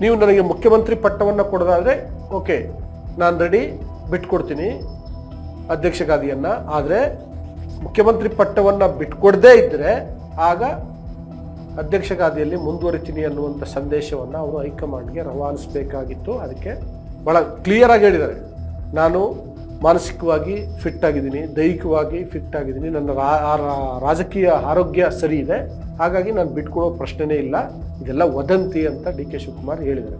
ನೀವು ನನಗೆ ಮುಖ್ಯಮಂತ್ರಿ ಪಟ್ಟವನ್ನು ಕೊಡೋದಾದರೆ, ಓಕೆ, ನಾನು ರೆಡಿ ಬಿಟ್ಕೊಡ್ತೀನಿ, ಅಧ್ಯಕ್ಷ ಗಾದಿಯನ್ನ. ಆದರೆ, ಮುಖ್ಯಮಂತ್ರಿ ಪಟ್ಟವನ್ನು ಬಿಟ್ಕೊಡದೇ ಇದ್ದರೆ ಆಗ ಅಧ್ಯಕ್ಷ ಗಾದಿಯಲ್ಲಿ ಮುಂದುವರಿತೀನಿ ಅನ್ನುವಂಥ ಸಂದೇಶವನ್ನು ಅವರು ಹೈಕಮಾಂಡ್ಗೆ ರವಾನಿಸಬೇಕಾಗಿತ್ತು. ಅದಕ್ಕೆ ಭಾಳ ಕ್ಲಿಯರಾಗಿ ಹೇಳಿದ್ದಾರೆ. ನಾನು ಮಾನಸಿಕವಾಗಿ ಫಿಟ್ ಆಗಿದ್ದೀನಿ, ದೈಹಿಕವಾಗಿ ಫಿಟ್ ಆಗಿದ್ದೀನಿ. ನನ್ನ ರಾಜಕೀಯ ಆರೋಗ್ಯ ಸರಿ ಇದೆ. ಹಾಗಾಗಿ ನಾನು ಬಿಟ್ಕೊಡೋ ಪ್ರಶ್ನೆನೇ ಇಲ್ಲ. ಇದೆಲ್ಲ ವದಂತಿ ಅಂತ ಡಿ ಕೆ ಶಿವಕುಮಾರ್ ಹೇಳಿದರು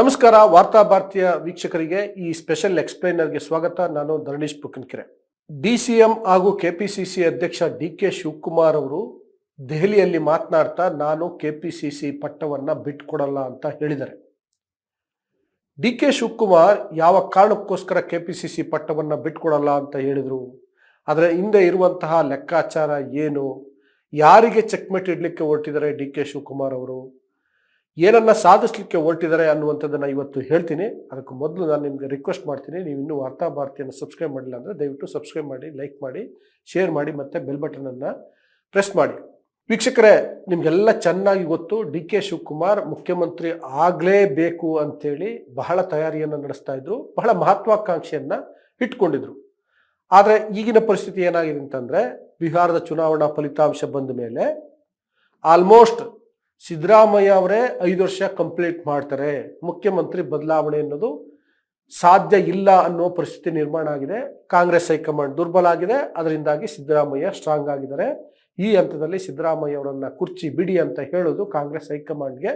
ನಮಸ್ಕಾರ, ವಾರ್ತಾ ಭಾರತೀಯ ವೀಕ್ಷಕರಿಗೆ. ಈ ಸ್ಪೆಷಲ್ ಎಕ್ಸ್ಪ್ಲೈನರ್ಗೆ ಸ್ವಾಗತ. ನಾನು Dharanish Pukankere D C M ಹಾಗೂ ಕೆ ಪಿ ಸಿ ಸಿ ಅಧ್ಯಕ್ಷ ಡಿ ಕೆ ಶಿವಕುಮಾರ್ ಅವರು ದೆಹಲಿಯಲ್ಲಿ ಮಾತನಾಡ್ತಾ, ನಾನು ಕೆ ಪಿ ಸಿ ಸಿ ಪಟ್ಟವನ್ನು ಬಿಟ್ಕೊಡಲ್ಲ ಅಂತ ಹೇಳಿದ್ದಾರೆ. ಡಿ ಕೆ ಶಿವಕುಮಾರ್ ಯಾವ ಕಾರಣಕ್ಕೋಸ್ಕರ ಕೆ ಪಿ ಸಿ ಸಿ ಪಟ್ಟವನ್ನು ಬಿಟ್ಕೊಡಲ್ಲ ಅಂತ ಹೇಳಿದರು? ಅದರ ಹಿಂದೆ ಇರುವಂತಹ ಲೆಕ್ಕಾಚಾರ ಏನು? ಯಾರಿಗೆ ಚೆಕ್ಮೇಟ್ ಇಡಲಿಕ್ಕೆ ಹೊರಟಿದ್ದಾರೆ ಡಿ ಕೆ ಶಿವಕುಮಾರ್ ಅವರು? ಏನನ್ನ ಸಾಧಿಸ್ಲಿಕ್ಕೆ ಹೊರಟಿದ್ದಾರೆ ಅನ್ನುವಂಥದ್ದನ್ನು ಇವತ್ತು ಹೇಳ್ತೀನಿ. ಅದಕ್ಕೆ ಮೊದಲು ನಾನು ನಿಮಗೆ ರಿಕ್ವೆಸ್ಟ್ ಮಾಡ್ತೀನಿ. ನೀವು ಇನ್ನೂ ವಾರ್ತಾ ಭಾರತಿಯನ್ನು ಸಬ್ಸ್ಕ್ರೈಬ್ ಮಾಡಿಲ್ಲ ಅಂದರೆ ದಯವಿಟ್ಟು ಸಬ್ಸ್ಕ್ರೈಬ್ ಮಾಡಿ ಲೈಕ್ ಮಾಡಿ ಶೇರ್ ಮಾಡಿ ಮತ್ತು ಬೆಲ್ ಬಟನನ್ನು ಪ್ರೆಸ್ ಮಾಡಿ. ವೀಕ್ಷಕರೇ, ನಿಮಗೆಲ್ಲ ಚೆನ್ನಾಗಿ ಗೊತ್ತು, ಡಿ ಕೆ ಶಿವಕುಮಾರ್ ಮುಖ್ಯಮಂತ್ರಿ ಆಗಲೇಬೇಕು ಅಂತೇಳಿ ಬಹಳ ತಯಾರಿಯನ್ನು ನಡೆಸ್ತಾ ಇದ್ರು, ಬಹಳ ಮಹತ್ವಾಕಾಂಕ್ಷೆಯನ್ನು ಇಟ್ಕೊಂಡಿದ್ರು. ಆದರೆ ಈಗಿನ ಪರಿಸ್ಥಿತಿ ಏನಾಗಿದೆ ಅಂತಂದ್ರೆ, ಬಿಹಾರದ ಚುನಾವಣಾ ಫಲಿತಾಂಶ ಬಂದ ಮೇಲೆ ಆಲ್ಮೋಸ್ಟ್ ಸಿದ್ದರಾಮಯ್ಯ ಅವರೇ ಐದು ವರ್ಷ ಕಂಪ್ಲೀಟ್ ಮಾಡ್ತಾರೆ, ಮುಖ್ಯಮಂತ್ರಿ ಬದಲಾವಣೆ ಅನ್ನೋದು ಸಾಧ್ಯ ಇಲ್ಲ ಅನ್ನೋ ಪರಿಸ್ಥಿತಿ ನಿರ್ಮಾಣ ಆಗಿದೆ, ಕಾಂಗ್ರೆಸ್ ಹೈಕಮಾಂಡ್ ದುರ್ಬಲ ಆಗಿದೆ, ಅದರಿಂದಾಗಿ ಸಿದ್ದರಾಮಯ್ಯ ಸ್ಟ್ರಾಂಗ್ ಆಗಿದ್ದಾರೆ ಈ ಹಂತದಲ್ಲಿ ಸಿದ್ದರಾಮಯ್ಯ ಅವರನ್ನ ಕುರ್ಚಿ ಬಿಡಿ ಅಂತ ಹೇಳೋದು ಕಾಂಗ್ರೆಸ್ ಹೈಕಮಾಂಡ್ಗೆ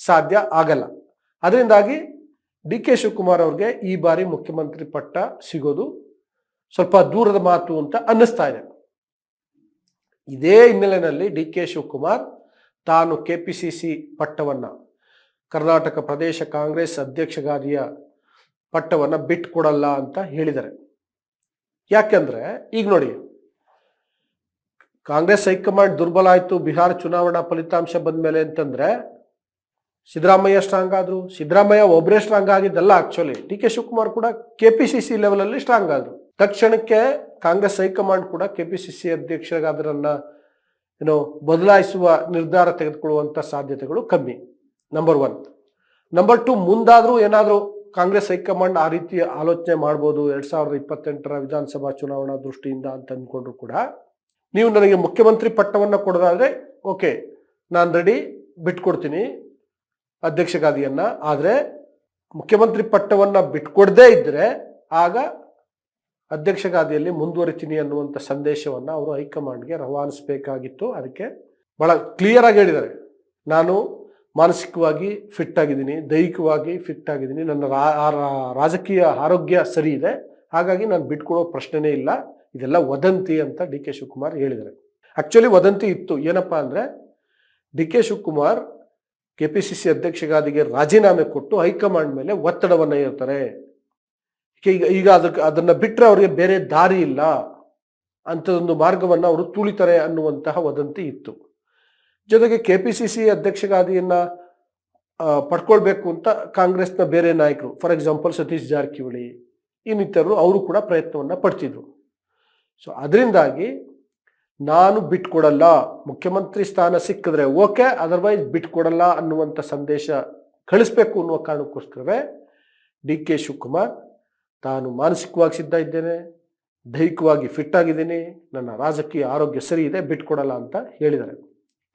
ಸಾಧ್ಯ ಆಗಲ್ಲ. ಅದರಿಂದಾಗಿ ಡಿ ಕೆ ಶಿವಕುಮಾರ್ ಅವ್ರಿಗೆ ಈ ಬಾರಿ ಮುಖ್ಯಮಂತ್ರಿ ಪಟ್ಟ ಸಿಗೋದು ಸ್ವಲ್ಪ ದೂರದ ಮಾತು ಅಂತ ಅನ್ನಿಸ್ತಾ ಇದೆ. ಇದೇ ಹಿನ್ನೆಲೆಯಲ್ಲಿ ಡಿ ಕೆ ಶಿವಕುಮಾರ್ ತಾನು ಕೆ ಪಿ ಸಿ ಸಿ ಪಟ್ಟವನ್ನು, ಕರ್ನಾಟಕ ಪ್ರದೇಶ ಕಾಂಗ್ರೆಸ್ ಅಧ್ಯಕ್ಷಗಾದಿಯ ಪಟ್ಟವನ್ನು ಬಿಟ್ಕೊಡಲ್ಲ ಅಂತ ಹೇಳಿದ್ದಾರೆ. ಯಾಕೆಂದ್ರೆ ಈಗ ನೋಡಿ ಕಾಂಗ್ರೆಸ್ ಹೈಕಮಾಂಡ್ ದುರ್ಬಲ ಆಯಿತು, ಬಿಹಾರ ಚುನಾವಣಾ ಫಲಿತಾಂಶ ಬಂದ ಮೇಲೆ ಅಂತಂದ್ರೆ ಸಿದ್ದರಾಮಯ್ಯ ಸ್ಟ್ರಾಂಗ್ ಆದ್ರು. ಸಿದ್ದರಾಮಯ್ಯ ಒಬ್ಬರೇ ಸ್ಟ್ರಾಂಗ್ ಆಗಿದ್ದಲ್ಲ ಆಕ್ಚುಲಿ ಡಿ ಕೆ ಶಿವಕುಮಾರ್ ಕೂಡ ಕೆ ಪಿ ಸಿ ಸಿ ಲೆವೆಲಲ್ಲಿ ಸ್ಟ್ರಾಂಗ್ ಆದ್ರು. ತಕ್ಷಣಕ್ಕೆ ಕಾಂಗ್ರೆಸ್ ಹೈಕಮಾಂಡ್ ಕೂಡ ಕೆ ಪಿ ಸಿ ಸಿ ಅಧ್ಯಕ್ಷರಾದರನ್ನ ಏನೋ ಬದಲಾಯಿಸುವ ನಿರ್ಧಾರ ತೆಗೆದುಕೊಳ್ಳುವಂಥ ಸಾಧ್ಯತೆಗಳು ಕಮ್ಮಿ. ನಂಬರ್ ಒನ್ ನಂಬರ್ ಟು ಮುಂದಾದರೂ ಏನಾದರೂ ಕಾಂಗ್ರೆಸ್ ಹೈಕಮಾಂಡ್ ಆ ರೀತಿ ಆಲೋಚನೆ ಮಾಡ್ಬೋದು. ಎರಡ್ ಸಾವಿರದ ಇಪ್ಪತ್ತೆಂಟರ ವಿಧಾನಸಭಾ ಚುನಾವಣಾ ದೃಷ್ಟಿಯಿಂದ ಅಂತ ಅಂದ್ಕೊಂಡ್ರು ಕೂಡ. ನೀವು ನನಗೆ ಮುಖ್ಯಮಂತ್ರಿ ಪಟ್ಟವನ್ನು ಕೊಡೋದಾದ್ರೆ, ಓಕೆ, ನಾನು ರೆಡಿ ಬಿಟ್ಕೊಡ್ತೀನಿ ಅಧ್ಯಕ್ಷಗಾದಿಯನ್ನು ಆದರೆ, ಮುಖ್ಯಮಂತ್ರಿ ಪಟ್ಟವನ್ನು ಬಿಟ್ಕೊಡದೇ ಇದ್ದರೆ ಆಗ ಅಧ್ಯಕ್ಷಗಾದಿಯಲ್ಲಿ ಮುಂದುವರಿತೀನಿ ಅನ್ನುವಂಥ ಸಂದೇಶವನ್ನು ಅವರು ಹೈಕಮಾಂಡ್ಗೆ ರವಾನಿಸಬೇಕಾಗಿತ್ತು. ಅದಕ್ಕೆ ಬಹಳ ಕ್ಲಿಯರ್ ಆಗಿ ಹೇಳಿದ್ದಾರೆ. ನಾನು ಮಾನಸಿಕವಾಗಿ ಫಿಟ್ ಆಗಿದ್ದೀನಿ ದೈಹಿಕವಾಗಿ ಫಿಟ್ ಆಗಿದ್ದೀನಿ ನನ್ನ ರಾಜಕೀಯ ಆರೋಗ್ಯ ಸರಿ ಇದೆ, ಹಾಗಾಗಿ ನಾನು ಬಿಟ್ಕೊಡೋ ಪ್ರಶ್ನೆನೇ ಇಲ್ಲ. ಇದೆಲ್ಲ ವದಂತಿ ಅಂತ ಡಿ ಕೆ ಶಿವಕುಮಾರ್ ಹೇಳಿದರು ಆಕ್ಚುಲಿ ವದಂತಿ ಇತ್ತು. ಏನಪ್ಪಾ ಅಂದ್ರೆ D K Shivakumar K P C C ಅಧ್ಯಕ್ಷಗಾದಿಗೆ ರಾಜೀನಾಮೆ ಕೊಟ್ಟು ಹೈಕಮಾಂಡ್ ಮೇಲೆ ಒತ್ತಡವನ್ನು ಇರ್ತಾರೆ ಈಗ ಈಗ ಅದಕ್ಕೆ ಅದನ್ನು ಬಿಟ್ಟರೆ ಅವರಿಗೆ ಬೇರೆ ದಾರಿ ಇಲ್ಲ ಅಂಥದ್ದೊಂದು ಮಾರ್ಗವನ್ನು ಅವರು ತುಳಿತಾರೆ ಅನ್ನುವಂತಹ ವದಂತಿ ಇತ್ತು. ಜೊತೆಗೆ ಕೆ ಪಿ ಸಿ ಸಿ ಅಧ್ಯಕ್ಷಗಾದಿಯನ್ನು ಪಡ್ಕೊಳ್ಬೇಕು ಅಂತ ಕಾಂಗ್ರೆಸ್ನ ಬೇರೆ ನಾಯಕರು, ಫಾರ್ ಎಕ್ಸಾಂಪಲ್ ಸತೀಶ್ ಜಾರಕಿಹೊಳಿ, ಇನ್ನಿತರರು, ಅವರು ಕೂಡ ಪ್ರಯತ್ನವನ್ನು ಪಡ್ತಿದ್ರು. ಸೊ ಅದರಿಂದಾಗಿ ನಾನು ಬಿಟ್ಕೊಡಲ್ಲ. ಮುಖ್ಯಮಂತ್ರಿ ಸ್ಥಾನ ಸಿಕ್ಕಿದ್ರೆ ಓಕೆ ಅದರ್ವೈಸ್ ಬಿಟ್ಕೊಡಲ್ಲ ಅನ್ನುವಂಥ ಸಂದೇಶ ಕಳಿಸ್ಬೇಕು ಅನ್ನುವ ಕಾರಣಕ್ಕೋಸ್ಕರವೇ ಡಿ ಕೆ ಶಿವಕುಮಾರ್ ತಾನು ಮಾನಸಿಕವಾಗಿ ಸಿದ್ಧ ಇದ್ದೇನೆ, ದೈಹಿಕವಾಗಿ ಫಿಟ್ ಆಗಿದ್ದೀನಿ, ನನ್ನ ರಾಜಕೀಯ ಆರೋಗ್ಯ ಸರಿ ಇದೆ, ಬಿಟ್ಕೊಡಲ್ಲ ಅಂತ ಹೇಳಿದ್ದಾರೆ.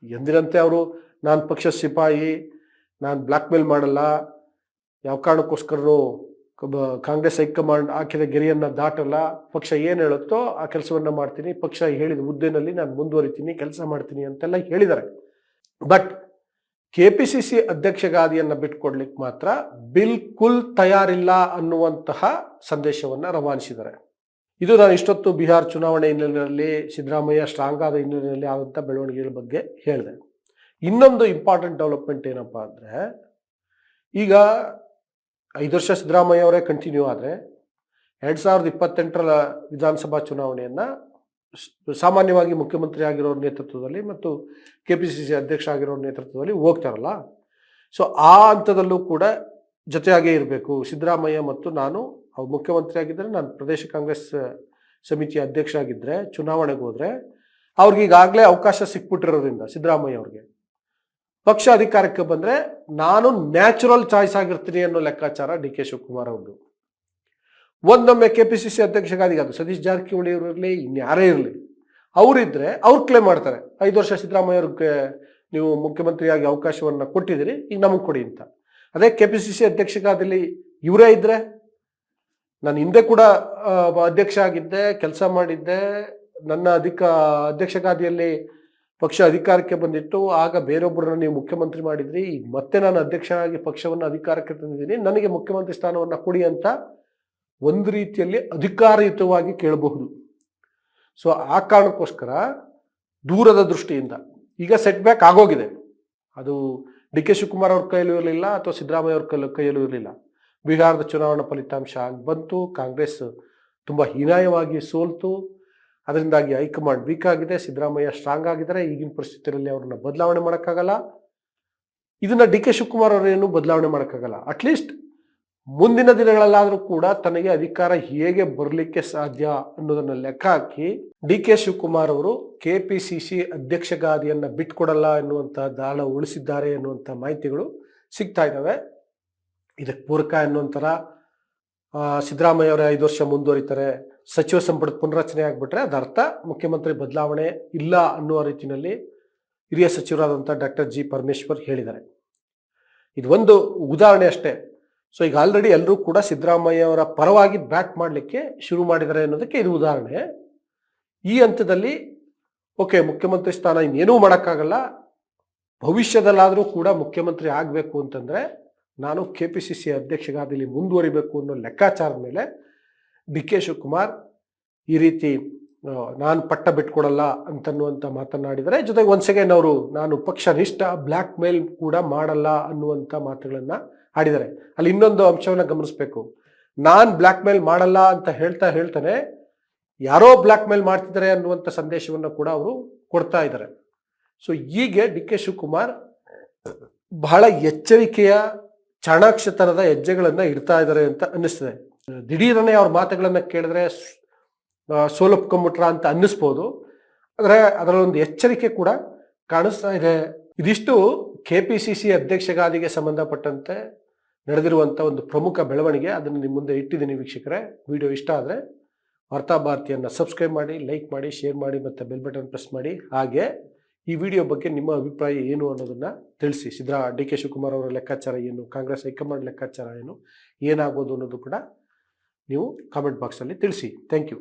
ಎಂದಿನಂತೆ ಅವರು, ನಾನು ಪಕ್ಷ ಸಿಪಾಯಿ, ನಾನು ಬ್ಲ್ಯಾಕ್ ಮೇಲ್ ಮಾಡಲ್ಲ, ಯಾವ ಕಾರಣಕ್ಕೋಸ್ಕರನೂ ಕಬ- ಕಾಂಗ್ರೆಸ್ ಹೈಕಮಾಂಡ್ ಹಾಕಿದ ಗೆರೆಯನ್ನ ದಾಟಲ್ಲ, ಪಕ್ಷ ಏನು ಹೇಳುತ್ತೋ ಆ ಕೆಲಸವನ್ನ ಮಾಡ್ತೀನಿ, ಪಕ್ಷ ಹೇಳಿದ ಹುದ್ದೆನಲ್ಲಿ ನಾನು ಮುಂದುವರಿತೀನಿ, ಕೆಲಸ ಮಾಡ್ತೀನಿ ಅಂತೆಲ್ಲ ಹೇಳಿದ್ದಾರೆ. But K P C C ಅಧ್ಯಕ್ಷಗಾದಿಯನ್ನ ಬಿಟ್ಕೊಡ್ಲಿಕ್ಕೆ ಮಾತ್ರ ಬಿಲ್ಕುಲ್ ತಯಾರಿಲ್ಲ ಅನ್ನುವಂತಹ ಸಂದೇಶವನ್ನ ರವಾನಿಸಿದ್ದಾರೆ. ಇದು ನಾನು ಇಷ್ಟೊತ್ತು ಬಿಹಾರ್ ಚುನಾವಣೆ ಹಿನ್ನೆಲೆಯಲ್ಲಿ, ಸಿದ್ದರಾಮಯ್ಯ ಸ್ಟ್ರಾಂಗ್ ಆದ ಹಿನ್ನೆಲೆಯಲ್ಲಿ ಆದಂಥ ಬೆಳವಣಿಗೆಗಳ ಬಗ್ಗೆ ಹೇಳಿದೆ. ಇನ್ನೊಂದು ಇಂಪಾರ್ಟೆಂಟ್ ಡೆವಲಪ್ಮೆಂಟ್ ಏನಪ್ಪಾ ಅಂದ್ರೆ, ಈಗ ಐದು ವರ್ಷ ಸಿದ್ದರಾಮಯ್ಯ ಅವರೇ ಕಂಟಿನ್ಯೂ ಆದರೆ ಎರಡು ಸಾವಿರದ ಇಪ್ಪತ್ತೆಂಟರ ವಿಧಾನಸಭಾ ಚುನಾವಣೆಯನ್ನು ಸಾಮಾನ್ಯವಾಗಿ ಮುಖ್ಯಮಂತ್ರಿ ಆಗಿರೋರ ನೇತೃತ್ವದಲ್ಲಿ ಮತ್ತು ಕೆ ಪಿ ಸಿ ಸಿ ಅಧ್ಯಕ್ಷ ಆಗಿರೋರ ನೇತೃತ್ವದಲ್ಲಿ ಹೋಗ್ತಾರಲ್ಲ ಸೊ ಆ ಹಂತದಲ್ಲೂ ಕೂಡ ಜೊತೆಯಾಗೇ ಇರಬೇಕು. ಸಿದ್ದರಾಮಯ್ಯ ಮತ್ತು ನಾನು, ಅವ್ರು ಮುಖ್ಯಮಂತ್ರಿ ಆಗಿದ್ದರೆ ನಾನು ಪ್ರದೇಶ ಕಾಂಗ್ರೆಸ್ ಸಮಿತಿಯ ಅಧ್ಯಕ್ಷ ಆಗಿದ್ದರೆ ಚುನಾವಣೆಗೆ ಹೋದರೆ ಅವ್ರಿಗೆ ಈಗಾಗಲೇ ಅವಕಾಶ ಸಿಕ್ಬಿಟ್ಟಿರೋದ್ರಿಂದ ಸಿದ್ದರಾಮಯ್ಯ ಅವ್ರಿಗೆ. ಪಕ್ಷ ಅಧಿಕಾರಕ್ಕೆ ಬಂದ್ರೆ ನಾನು ನ್ಯಾಚುರಲ್ ಚಾಯ್ಸ್ ಆಗಿರ್ತೀನಿ ಅನ್ನೋ ಲೆಕ್ಕಾಚಾರ ಡಿ ಕೆ ಶಿವಕುಮಾರ್ ಅವರು ಒಂದೊಮ್ಮೆ ಕೆ ಪಿ ಸಿ ಸಿ ಅಧ್ಯಕ್ಷಗಾದಿಗೆ ಅದು ಸತೀಶ್ ಜಾರಕಿಹೊಳಿ ಅವರು ಇರಲಿ ಇನ್ಯಾರೇ ಇರಲಿ ಅವರಿದ್ದರೆ ಅವ್ರು ಕ್ಲೇಮ್ ಮಾಡ್ತಾರೆ. ಐದು ವರ್ಷ ಸಿದ್ದರಾಮಯ್ಯ ನೀವು ಮುಖ್ಯಮಂತ್ರಿಯಾಗಿ ಅವಕಾಶವನ್ನು ಕೊಟ್ಟಿದ್ದೀರಿ, ಈಗ ನಮಗೆ ಕೊಡಿ ಅಂತ. ಅದೇ ಕೆ ಪಿ ಸಿ ಸಿ ಅಧ್ಯಕ್ಷಗಾದಲ್ಲಿ ಇವರೇ ಇದ್ದರೆ ನಾನು ಹಿಂದೆ ಕೂಡ ಅಧ್ಯಕ್ಷ ಆಗಿದ್ದೆ, ಕೆಲಸ ಮಾಡಿದ್ದೆ, ನನ್ನ ಅಧಿಕ ಅಧ್ಯಕ್ಷಗಾದಿಯಲ್ಲಿ ಪಕ್ಷ ಅಧಿಕಾರಕ್ಕೆ ಬಂದಿತ್ತು. ಆಗ ಬೇರೊಬ್ಬರನ್ನ ನೀವು ಮುಖ್ಯಮಂತ್ರಿ ಮಾಡಿದ್ರಿ. ಮತ್ತೆ ನಾನು ಅಧ್ಯಕ್ಷನಾಗಿ ಪಕ್ಷವನ್ನು ಅಧಿಕಾರಕ್ಕೆ ತಂದಿದ್ದೀನಿ. ನನಗೆ ಮುಖ್ಯಮಂತ್ರಿ ಸ್ಥಾನವನ್ನು ಕೊಡಿ ಅಂತ ಒಂದು ರೀತಿಯಲ್ಲಿ ಅಧಿಕಾರಯುತವಾಗಿ ಕೇಳಬಹುದು. ಸೊ ಆ ಕಾರಣಕ್ಕೋಸ್ಕರ ದೂರದ ದೃಷ್ಟಿಯಿಂದ ಈಗ ಸೆಟ್ ಬ್ಯಾಕ್ ಆಗೋಗಿದೆ. ಅದು ಡಿ ಕೆ ಶಿವಕುಮಾರ್ ಅವ್ರ ಕೈಯಲ್ಲೂ ಇರಲಿಲ್ಲ ಅಥವಾ ಸಿದ್ದರಾಮಯ್ಯ ಅವ್ರ ಕೈಲೂ ಕೈಯಲ್ಲೂ ಇರಲಿಲ್ಲ. ಬಿಹಾರದ ಚುನಾವಣಾ ಫಲಿತಾಂಶ ಆಗಿ ಬಂತು. ಕಾಂಗ್ರೆಸ್ ತುಂಬ ಹೀನಾಯವಾಗಿ ಸೋಲ್ತು. ಅದರಿಂದಾಗಿ ಹೈಕಮಾಂಡ್ ವೀಕ್ ಆಗಿದೆ, ಸಿದ್ದರಾಮಯ್ಯ ಸ್ಟ್ರಾಂಗ್ ಆಗಿದ್ದಾರೆ, ಈಗಿನ ಪರಿಸ್ಥಿತಿಯಲ್ಲಿ ಅವ್ರನ್ನ ಬದಲಾವಣೆ ಮಾಡೋಕ್ಕಾಗಲ್ಲ. ಇದನ್ನ ಡಿ ಕೆ ಶಿವಕುಮಾರ್ ಅವರೇನು ಬದಲಾವಣೆ ಮಾಡೋಕ್ಕಾಗಲ್ಲ. ಅಟ್ಲೀಸ್ಟ್ ಮುಂದಿನ ದಿನಗಳಲ್ಲಾದರೂ ಕೂಡ ತನಗೆ ಅಧಿಕಾರ ಹೇಗೆ ಬರಲಿಕ್ಕೆ ಸಾಧ್ಯ ಅನ್ನೋದನ್ನ ಲೆಕ್ಕ ಹಾಕಿ ಡಿ ಕೆ ಶಿವಕುಮಾರ್ ಅವರು ಕೆ ಪಿ ಸಿ ಸಿ ಅಧ್ಯಕ್ಷಗಾದಿಯನ್ನ ಬಿಟ್ಕೊಡಲ್ಲ ಎನ್ನುವಂಥ ದಾಳ ಉಳಿಸಿದ್ದಾರೆ ಎನ್ನುವಂಥ ಮಾಹಿತಿಗಳು ಸಿಗ್ತಾ ಇದ್ದಾವೆ ಇದಕ್ಕೆ ಪೂರಕ ಎನ್ನುವಂಥರ ಸಿದ್ದರಾಮಯ್ಯ ಅವರೇ ಐದು ವರ್ಷ ಮುಂದುವರಿತಾರೆ. ಸಚಿವ ಸಂಪುಟ ಪುನರಚನೆ ಆಗಿಬಿಟ್ರೆ ಅದರ್ಥ ಮುಖ್ಯಮಂತ್ರಿ ಬದಲಾವಣೆ ಇಲ್ಲ ಅನ್ನುವ ರೀತಿಯಲ್ಲಿ ಹಿರಿಯ ಸಚಿವರಾದಂಥ ಡಾಕ್ಟರ್ ಜಿ ಪರಮೇಶ್ವರ್ ಹೇಳಿದ್ದಾರೆ. ಇದು ಒಂದು ಉದಾಹರಣೆ ಅಷ್ಟೇ. ಸೊ ಈಗ ಆಲ್ರೆಡಿ ಎಲ್ಲರೂ ಕೂಡ ಸಿದ್ದರಾಮಯ್ಯ ಅವರ ಪರವಾಗಿ ಬ್ಯಾಟ್ ಮಾಡಲಿಕ್ಕೆ ಶುರು ಮಾಡಿದ್ದಾರೆ ಅನ್ನೋದಕ್ಕೆ ಇದು ಉದಾಹರಣೆ. ಈ ಹಂತದಲ್ಲಿ, ಓಕೆ, ಮುಖ್ಯಮಂತ್ರಿ ಸ್ಥಾನ ಇನ್ನೇನೂ ಮಾಡೋಕ್ಕಾಗಲ್ಲ. ಭವಿಷ್ಯದಲ್ಲಾದರೂ ಕೂಡ ಮುಖ್ಯಮಂತ್ರಿ ಆಗಬೇಕು ಅಂತಂದರೆ, ನಾನು ಕೆ ಪಿ ಸಿ ಸಿ ಅಧ್ಯಕ್ಷಗಾದಲ್ಲಿ ಮುಂದುವರಿಬೇಕು ಅನ್ನೋ ಲೆಕ್ಕಾಚಾರದ ಮೇಲೆ ಡಿ ಕೆ ಶಿವಕುಮಾರ್ ಈ ರೀತಿ ನಾನು ಪಟ್ಟ ಬಿಟ್ಕೊಡಲ್ಲ ಅಂತನ್ನುವಂಥ ಮಾತನಾಡಿದರೆ ಜೊತೆಗೆ ಒನ್ಸ್ ಅಗೇನ್ ಅವರು ನಾನು ಪಕ್ಷ ನಿಷ್ಠ ಬ್ಲ್ಯಾಕ್ ಮೇಲ್ ಕೂಡ ಮಾಡಲ್ಲ ಅನ್ನುವಂಥ ಮಾತುಗಳನ್ನು ಆಡಿದ್ದಾರೆ. ಅಲ್ಲಿ ಇನ್ನೊಂದು ಅಂಶವನ್ನು ಗಮನಿಸಬೇಕು. ನಾನು ಬ್ಲ್ಯಾಕ್ ಮೇಲ್ ಮಾಡಲ್ಲ ಅಂತ ಹೇಳ್ತಾ ಹೇಳ್ತಾನೆ, ಯಾರೋ ಬ್ಲ್ಯಾಕ್ ಮೇಲ್ ಮಾಡ್ತಿದ್ದಾರೆ ಅನ್ನುವಂಥ ಸಂದೇಶವನ್ನು ಕೂಡ ಅವರು ಕೊಡ್ತಾ ಇದ್ದಾರೆ. ಸೊ ಹೀಗೆ ಡಿ ಕೆ ಶಿವಕುಮಾರ್ ಬಹಳ ಎಚ್ಚರಿಕೆಯ, ಚಾಣಾಕ್ಷತನದ ಹೆಜ್ಜೆಗಳನ್ನು ಇಡ್ತಾ ಇದ್ದಾರೆ ಅಂತ ಅನ್ನಿಸ್ತದೆ. ದಿಢೀರನೆ ಅವ್ರ ಮಾತುಗಳನ್ನು ಕೇಳಿದ್ರೆ ಸೋಲೊಪ್ಕೊಂಬಿಟ್ರ ಅಂತ ಅನ್ನಿಸ್ಬೋದು. ಆದರೆ ಅದರಲ್ಲೊಂದು ಎಚ್ಚರಿಕೆ ಕೂಡ ಕಾಣಿಸ್ತಾ ಇದೆ. ಇದಿಷ್ಟು ಕೆ ಪಿ ಸಿ ಸಿ ಅಧ್ಯಕ್ಷಗಾದಿಗೆ ಸಂಬಂಧಪಟ್ಟಂತೆ ನಡೆದಿರುವಂಥ ಒಂದು ಪ್ರಮುಖ ಬೆಳವಣಿಗೆ ಅದನ್ನು ನಿಮ್ಮ ಮುಂದೆ ಇಟ್ಟಿದ್ದೀನಿ ವೀಕ್ಷಕರೇ. ವಿಡಿಯೋ ಇಷ್ಟ ಆದರೆ ವಾರ್ತಾ ಭಾರತಿಯನ್ನು ಸಬ್ಸ್ಕ್ರೈಬ್ ಮಾಡಿ ಲೈಕ್ ಮಾಡಿ ಶೇರ್ ಮಾಡಿ ಮತ್ತು ಬೆಲ್ ಬಟನ್ ಪ್ರೆಸ್ ಮಾಡಿ. ಹಾಗೆ ಈ ವಿಡಿಯೋ ಬಗ್ಗೆ ನಿಮ್ಮ ಅಭಿಪ್ರಾಯ ಏನು ಅನ್ನೋದನ್ನು ತಿಳಿಸಿ. ಸಿದ್ದರಾ ಡಿ ಕೆ ಶಿವಕುಮಾರ್ ಅವರ ಲೆಕ್ಕಾಚಾರ ಏನು, ಕಾಂಗ್ರೆಸ್ ಹೈಕಮಾಂಡ್ ಲೆಕ್ಕಾಚಾರ ಏನು ಏನಾಗೋದು ಅನ್ನೋದು ಕೂಡ ನೀವು ಕಾಮೆಂಟ್ ಬಾಕ್ಸಲ್ಲಿ ತಿಳಿಸಿ. Thank you